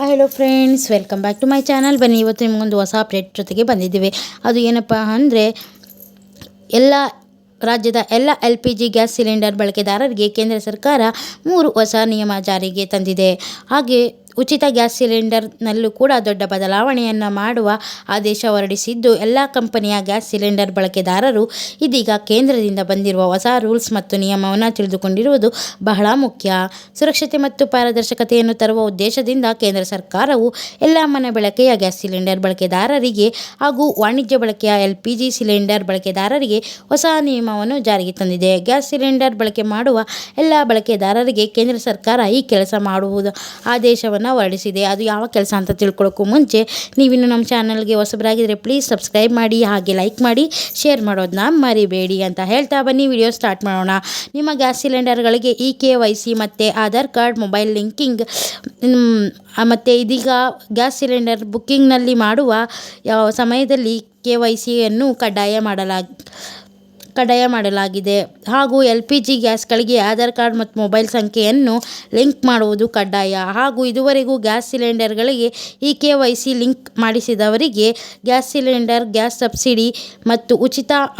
Hello friends welcome back to my channel ಬನ್ನಿ, ಇವತ್ತು ನಿಮಗೊಂದು ಹೊಸ ಅಪ್ಡೇಟ್ ಜೊತೆಗೆ ಬಂದಿದ್ದೀವಿ. ಅದು ಏನಪ್ಪ ಅಂದರೆ, ಎಲ್ಲ ರಾಜ್ಯದ ಎಲ್ಲ L P G gas cylinder ಬಳಕೆದಾರರಿಗೆ ಕೇಂದ್ರ ಸರ್ಕಾರ ಮೂರು ಹೊಸ ನಿಯಮ ಜಾರಿಗೆ ತಂದಿದೆ. ಹಾಗೆ ಉಚಿತ ಗ್ಯಾಸ್ ಸಿಲಿಂಡರ್ನಲ್ಲೂ ಕೂಡ ದೊಡ್ಡ ಬದಲಾವಣೆಯನ್ನು ಮಾಡುವ ಆದೇಶ ಹೊರಡಿಸಿದ್ದು, ಎಲ್ಲ ಕಂಪನಿಯ ಗ್ಯಾಸ್ ಸಿಲಿಂಡರ್ ಬಳಕೆದಾರರು ಇದೀಗ ಕೇಂದ್ರದಿಂದ ಬಂದಿರುವ ಹೊಸ ರೂಲ್ಸ್ ಮತ್ತು ನಿಯಮವನ್ನು ತಿಳಿದುಕೊಂಡಿರುವುದು ಬಹಳ ಮುಖ್ಯ. ಸುರಕ್ಷತೆ ಮತ್ತು ಪಾರದರ್ಶಕತೆಯನ್ನು ತರುವ ಉದ್ದೇಶದಿಂದ ಕೇಂದ್ರ ಸರ್ಕಾರವು ಎಲ್ಲ ಮನೆ ಬಳಕೆಯ ಗ್ಯಾಸ್ ಸಿಲಿಂಡರ್ ಬಳಕೆದಾರರಿಗೆ ಹಾಗೂ ವಾಣಿಜ್ಯ ಬಳಕೆಯ ಎಲ್ ಪಿ ಜಿ ಸಿಲಿಂಡರ್ ಬಳಕೆದಾರರಿಗೆ ಹೊಸ ನಿಯಮವನ್ನು ಜಾರಿಗೆ ತಂದಿದೆ. ಗ್ಯಾಸ್ ಸಿಲಿಂಡರ್ ಬಳಕೆ ಮಾಡುವ ಎಲ್ಲ ಬಳಕೆದಾರರಿಗೆ ಕೇಂದ್ರ ಸರ್ಕಾರ ಈ ಕೆಲಸ ಮಾಡುವುದು ಆದೇಶವನ್ನು ಹೊರಡಿಸಿದೆ ಅದು ಯಾವ ಕೆಲಸ ಅಂತ ತಿಳ್ಕೊಳ್ಳೋಕ್ಕೂ ಮುಂಚೆ ನೀವಿನ್ನು ನಮ್ಮ ಚಾನಲ್ಗೆ ಹೊಸಬರಾಗಿದ್ದರೆ ಪ್ಲೀಸ್ ಸಬ್ಸ್ಕ್ರೈಬ್ ಮಾಡಿ, ಹಾಗೆ ಲೈಕ್ ಮಾಡಿ ಶೇರ್ ಮಾಡೋದನ್ನ ಮರಿಬೇಡಿ ಅಂತ ಹೇಳ್ತಾ ಬನ್ನಿ. ವಿಡಿಯೋ ಸ್ಟಾರ್ಟ್ ಮಾಡೋಣ. ನಿಮ್ಮ ಗ್ಯಾಸ್ ಸಿಲಿಂಡರ್ಗಳಿಗೆ ಇ ಕೆ ವೈ ಸಿ ಮತ್ತು ಆಧಾರ್ ಕಾರ್ಡ್ ಮೊಬೈಲ್ ಲಿಂಕಿಂಗ್ ಮತ್ತು ಇದೀಗ ಗ್ಯಾಸ್ ಸಿಲಿಂಡರ್ ಬುಕ್ಕಿಂಗ್ನಲ್ಲಿ ಮಾಡುವ ಸಮಯದಲ್ಲಿ ಕೆ ವೈ ಸಿಯನ್ನು ಕಡ್ಡಾಯ ಮಾಡಲಾಗಿ ಕಡ್ಡಾಯ ಮಾಡಲಾಗಿದೆ. ಹಾಗೂ ಎಲ್ ಪಿ ಜಿ ಗ್ಯಾಸ್ಗಳಿಗೆ ಆಧಾರ್ ಕಾರ್ಡ್ ಮತ್ತು ಮೊಬೈಲ್ ಸಂಖ್ಯೆಯನ್ನು ಲಿಂಕ್ ಮಾಡುವುದು ಕಡ್ಡಾಯ. ಹಾಗೂ ಇದುವರೆಗೂ gas ಸಿಲಿಂಡರ್ಗಳಿಗೆ E K Y C link ಮಾಡಿಸಿದವರಿಗೆ gas cylinder, gas subsidy ಮತ್ತು ಉಚಿತ